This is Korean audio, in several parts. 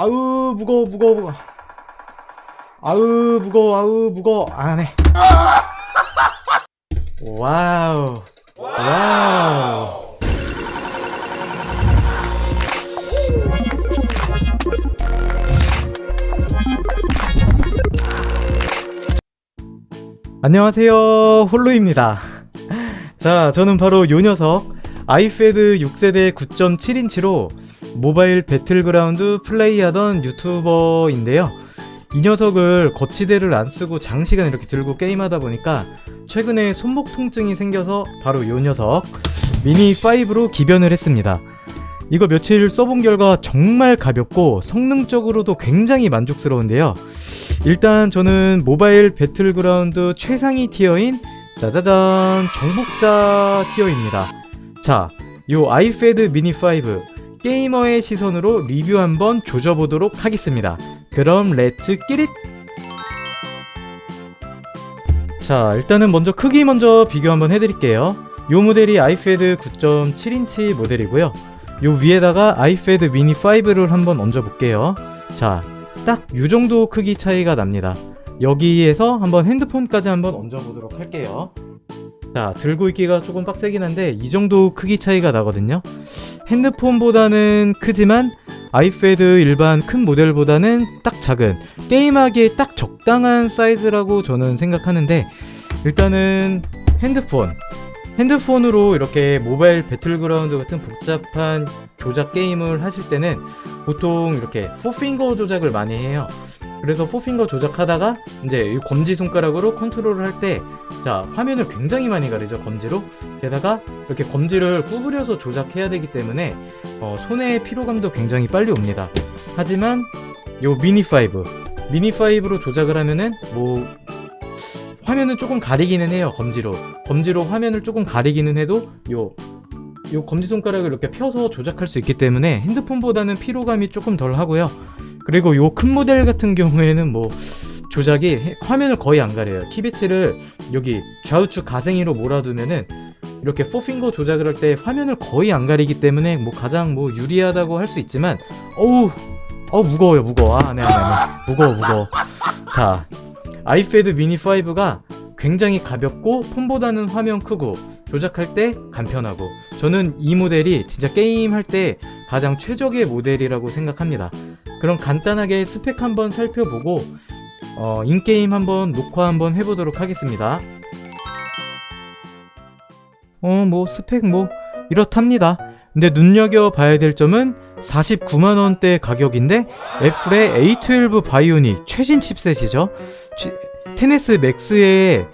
아우 무거워 무거워 무거워. 아우 무거워 아우 무거워. 안해 와우. 와우. 안녕하세요. 홀로입니다. 자 저는 바로 요 녀석. 아이패드 6세대 9.7인치로 모바일 배틀그라운드 플레이하던 유튜버인데요. 이 녀석을 거치대를 안 쓰고 장시간 이렇게 들고 게임하다 보니까 최근에 손목 통증이 생겨서 바로 요 녀석 미니 5로 기변을 했습니다. 이거 며칠 써본 결과 정말 가볍고 성능적으로도 굉장히 만족스러운데요. 일단 저는 모바일 배틀그라운드 최상위 티어인 짜자잔 정복자 티어입니다. 자, 요 아이패드 미니 5 게이머의 시선으로 리뷰 한번 조져보도록 하겠습니다. 그럼 렛츠 끼릿! 자, 일단은 먼저 크기 먼저 비교 한번 해드릴게요. 요 모델이 아이패드 9.7인치 모델이고요. 요 위에다가 아이패드 미니 5를 한번 얹어 볼게요. 자, 딱요 정도 크기 차이가 납니다. 여기에서 한번 핸드폰까지 한번 얹어 보도록 할게요. 자, 들고 있기가 조금 빡세긴 한데 이 정도 크기 차이가 나거든요. 핸드폰보다는 크지만 아이패드 일반 큰 모델보다는 딱 작은 게임하기에 딱 적당한 사이즈라고 저는 생각하는데 일단은 핸드폰 핸드폰으로 이렇게 모바일 배틀그라운드 같은 복잡한 조작 게임을 하실 때는 보통 이렇게 포핑거 조작을 많이 해요. 그래서 포핑거 조작하다가 이제 이 검지 손가락으로 컨트롤을 할 때 자 화면을 굉장히 많이 가리죠 검지로. 게다가 이렇게 검지를 구부려서 조작해야 되기 때문에 어, 손의 피로감도 굉장히 빨리 옵니다. 하지만 요 미니 5 미니 5로 조작을 하면은 뭐 화면은 조금 가리기는 해요 검지로. 검지로 화면을 조금 가리기는 해도 요요 검지손가락을 이렇게 펴서 조작할 수 있기 때문에 핸드폰보다는 피로감이 조금 덜 하고요 그리고 요 큰 모델 같은 경우에는 뭐 조작이 해- 화면을 거의 안 가려요. 키배치를 여기 좌우측 가생이로 몰아두면은 이렇게 포핑거 조작을 할 때 화면을 거의 안 가리기 때문에 뭐 가장 뭐 유리하다고 할 수 있지만 어우 어우 무거워요 무거워. 아네 아네 아네. 무거워 무거워. 자 아이패드 미니 5가 굉장히 가볍고 폰보다는 화면 크고 조작할 때 간편하고 저는 이 모델이 진짜 게임 할 때 가장 최적의 모델이라고 생각합니다. 그럼 간단하게 스펙 한번 살펴보고 어, 인게임 한번 녹화 한번 해보도록 하겠습니다. 어, 뭐 스펙 뭐 이렇답니다. 근데 눈여겨봐야 될 점은 49만원대 가격인데 애플의 A12 바이오닉 최신 칩셋이죠. 취- 테네스 맥스에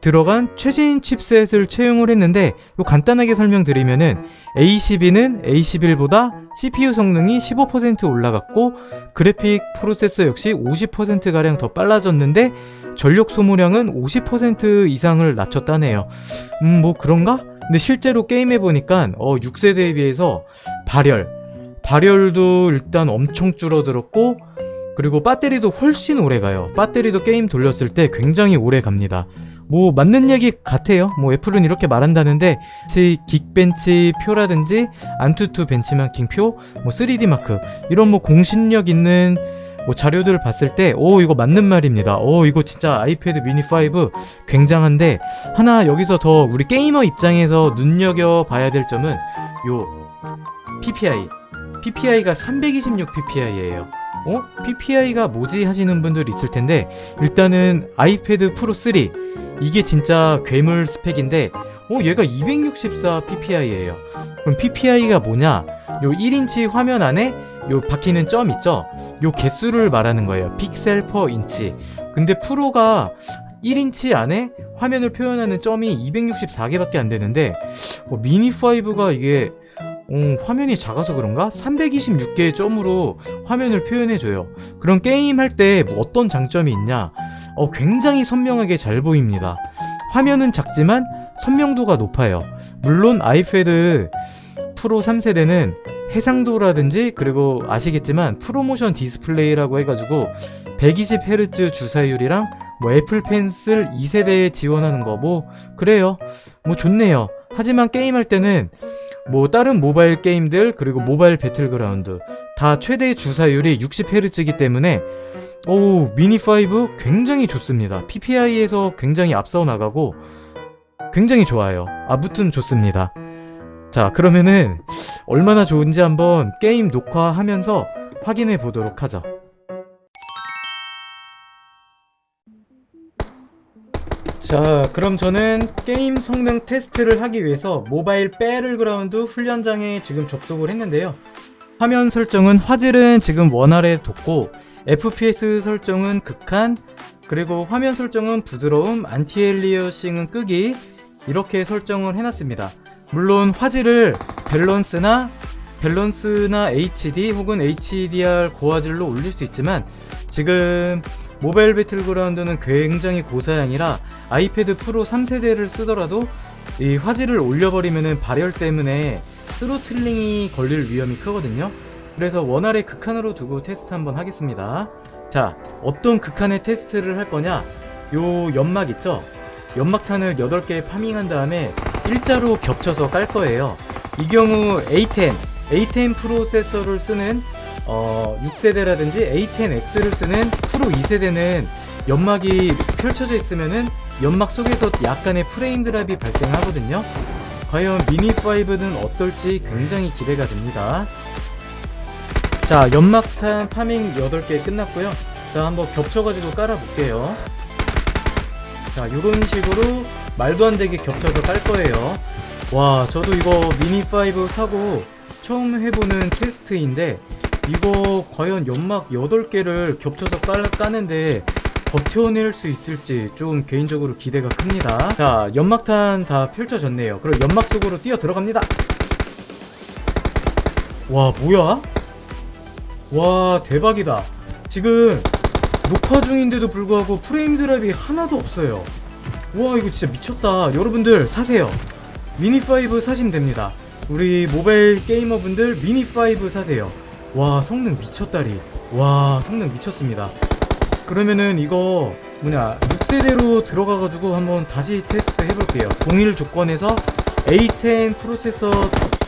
들어간 최신 칩셋을 채용을 했는데 요 간단하게 설명드리면은 A12는 A11보다 CPU 성능이 15% 올라갔고 그래픽 프로세서 역시 50%가량 더 빨라졌는데 전력 소모량은 50% 이상을 낮췄다네요. 음, 뭐 그런가? 근데 실제로 게임해 보니까 어 6세대에 비해서 발열 발열도 일단 엄청 줄어들었고 그리고 배터리도 훨씬 오래 가요. 배터리도 게임 돌렸을 때 굉장히 오래 갑니다. 뭐 맞는 얘기 같아요. 뭐 애플은 이렇게 말한다는데 시 긱벤치 표라든지 안투투 벤치마킹 표, 뭐 3D 마크 이런 뭐 공신력 있는 뭐 자료들을 봤을 때 오 이거 맞는 말입니다. 오 이거 진짜 아이패드 미니 5 굉장한데 하나 여기서 더 우리 게이머 입장에서 눈여겨 봐야 될 점은 요 PPI PPI가 326 PPI예요. 어? PPI가 뭐지 하시는 분들 있을 텐데 일단은 아이패드 프로 3 이게 진짜 괴물 스펙인데 어 얘가 264 PPI예요. 그럼 PPI가 뭐냐? 요 1인치 화면 안에 요 박히는 점 있죠? 요 개수를 말하는 거예요. 픽셀 퍼 인치. 근데 프로가 1인치 안에 화면을 표현하는 점이 264개밖에 안 되는데 어, 미니 5가 이게 어, 화면이 작아서 그런가? 326개의 점으로 화면을 표현해줘요. 그런 게임 할 때 뭐 어떤 장점이 있냐? 어, 굉장히 선명하게 잘 보입니다. 화면은 작지만 선명도가 높아요. 물론 아이패드 프로 3세대는 해상도라든지 그리고 아시겠지만 프로모션 디스플레이라고 해가지고 120Hz 주사율이랑 뭐 애플 펜슬 2세대에 지원하는 거 뭐 그래요. 뭐 좋네요. 하지만 게임할 때는 뭐 다른 모바일 게임들 그리고 모바일 배틀그라운드 다 최대 주사율이 60Hz이기 때문에 오 미니 5 굉장히 좋습니다. PPI에서 굉장히 앞서 나가고 굉장히 좋아요. 아무튼 좋습니다. 자 그러면은 얼마나 좋은지 한번 게임 녹화하면서 확인해 보도록 하죠. 자, 그럼 저는 게임 성능 테스트를 하기 위해서 모바일 배틀그라운드 훈련장에 지금 접속을 했는데요. 화면 설정은 화질은 지금 원활에 뒀고 FPS 설정은 극한 그리고 화면 설정은 부드러움, 안티엘리어싱은 끄기 이렇게 설정을 해놨습니다. 물론 화질을 밸런스나 밸런스나 HD 혹은 HDR 고화질로 올릴 수 있지만 지금 모바일 배틀그라운드는 굉장히 고사양이라 아이패드 프로 3세대를 쓰더라도 이 화질을 올려버리면 발열 때문에 스로틀링이 걸릴 위험이 크거든요. 그래서 원활의 극한으로 두고 테스트 한번 하겠습니다. 자, 어떤 극한의 테스트를 할 거냐? 요 연막 있죠? 연막탄을 8개 파밍한 다음에 일자로 겹쳐서 깔 거예요. 이 경우 A10, A10 프로세서를 쓰는 어, 6세대라든지 A10X를 쓰는 프로 2세대는 연막이 펼쳐져 있으면은 연막 속에서 약간의 프레임 드랍이 발생하거든요. 과연 미니5는 어떨지 굉장히 기대가 됩니다. 자, 연막탄 파밍 8개 끝났고요. 자, 한번 겹쳐가지고 깔아볼게요. 자, 이런 식으로 말도 안 되게 겹쳐서 깔 거예요. 와, 저도 이거 미니5 사고 처음 해보는 테스트인데, 이거 과연 연막 8개를 겹쳐서 깔, 까는데 버텨낼 수 있을지 좀 개인적으로 기대가 큽니다. 자, 연막탄 다 펼쳐졌네요. 그럼 연막 속으로 뛰어 들어갑니다. 와, 뭐야? 와, 대박이다. 지금 녹화 중인데도 불구하고 프레임 드랍이 하나도 없어요. 와, 이거 진짜 미쳤다. 여러분들 사세요. 미니5 사시면 됩니다. 우리 모바일 게이머분들 미니5 사세요. 와, 성능 미쳤다리. 와, 성능 미쳤습니다. 그러면은 이거 뭐냐 6세대로 들어가가지고 한번 다시 테스트 해볼게요. 동일 조건에서 A10 프로세서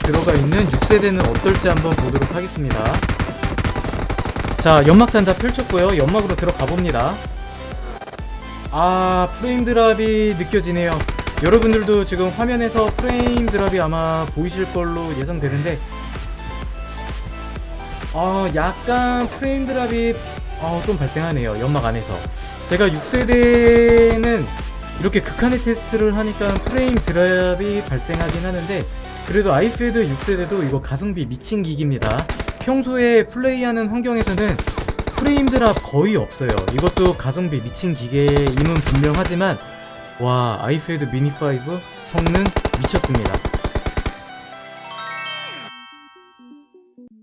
들어가 있는 6세대는 어떨지 한번 보도록 하겠습니다. 자, 연막탄 다 펼쳤고요. 연막으로 들어가 봅니다. 아, 프레임 드랍이 느껴지네요. 여러분들도 지금 화면에서 프레임 드랍이 아마 보이실 걸로 예상되는데, 아, 약간 프레임 드랍이 어, 좀 발생하네요. 연막 안에서. 제가 6세대는 이렇게 극한의 테스트를 하니까 프레임 드랍이 발생하긴 하는데 그래도 아이패드 6세대도 이거 가성비 미친 기기입니다. 평소에 플레이하는 환경에서는 프레임 드랍 거의 없어요. 이것도 가성비 미친 기계임은 분명하지만 와 아이패드 미니 5 성능 미쳤습니다.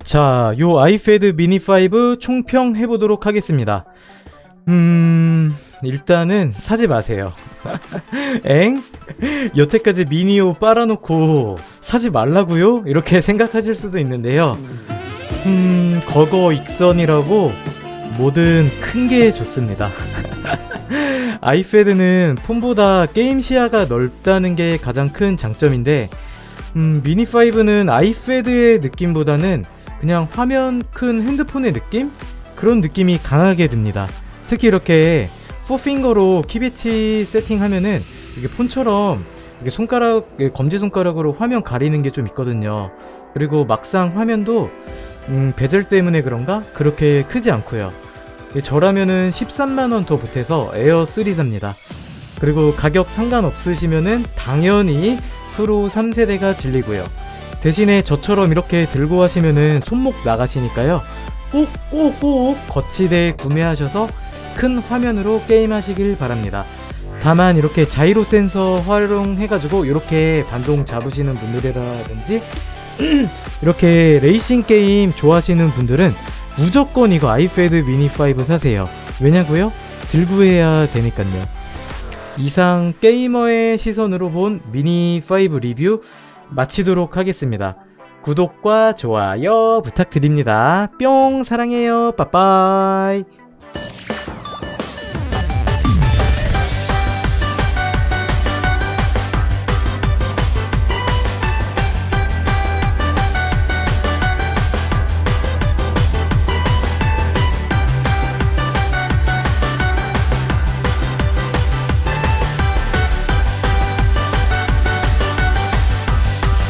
자, 요 아이패드 미니 5 총평 해보도록 하겠습니다. 음, 일단은 사지 마세요. 엥? 여태까지 미니오 빨아놓고 사지 말라고요? 이렇게 생각하실 수도 있는데요. 음, 거거 익선이라고 뭐든 큰 게 좋습니다. 아이패드는 폰보다 게임 시야가 넓다는 게 가장 큰 장점인데, 음, 미니 5는 아이패드의 느낌보다는 그냥 화면 큰 핸드폰의 느낌? 그런 느낌이 강하게 듭니다. 특히 이렇게 4핑거로 키배치 세팅하면은 이게 폰처럼 이게 손가락, 검지손가락으로 화면 가리는 게 좀 있거든요. 그리고 막상 화면도 음, 베젤 때문에 그런가? 그렇게 크지 않고요. 저라면은 13만원 더 보태서 에어 3 삽니다. 그리고 가격 상관없으시면은 당연히 프로 3세대가 질리고요. 대신에 저처럼 이렇게 들고 하시면은 손목 나가시니까요. 꼭꼭꼭 거치대 구매하셔서 큰 화면으로 게임하시길 바랍니다. 다만 이렇게 자이로 센서 활용해가지고 이렇게 반동 잡으시는 분들이라든지 이렇게 레이싱 게임 좋아하시는 분들은 무조건 이거 아이패드 미니 5 사세요. 왜냐고요? 들고 해야 되니까요. 이상 게이머의 시선으로 본 미니 5 리뷰 마치도록 하겠습니다. 구독과 좋아요 부탁드립니다. 뿅 사랑해요. 빠빠이.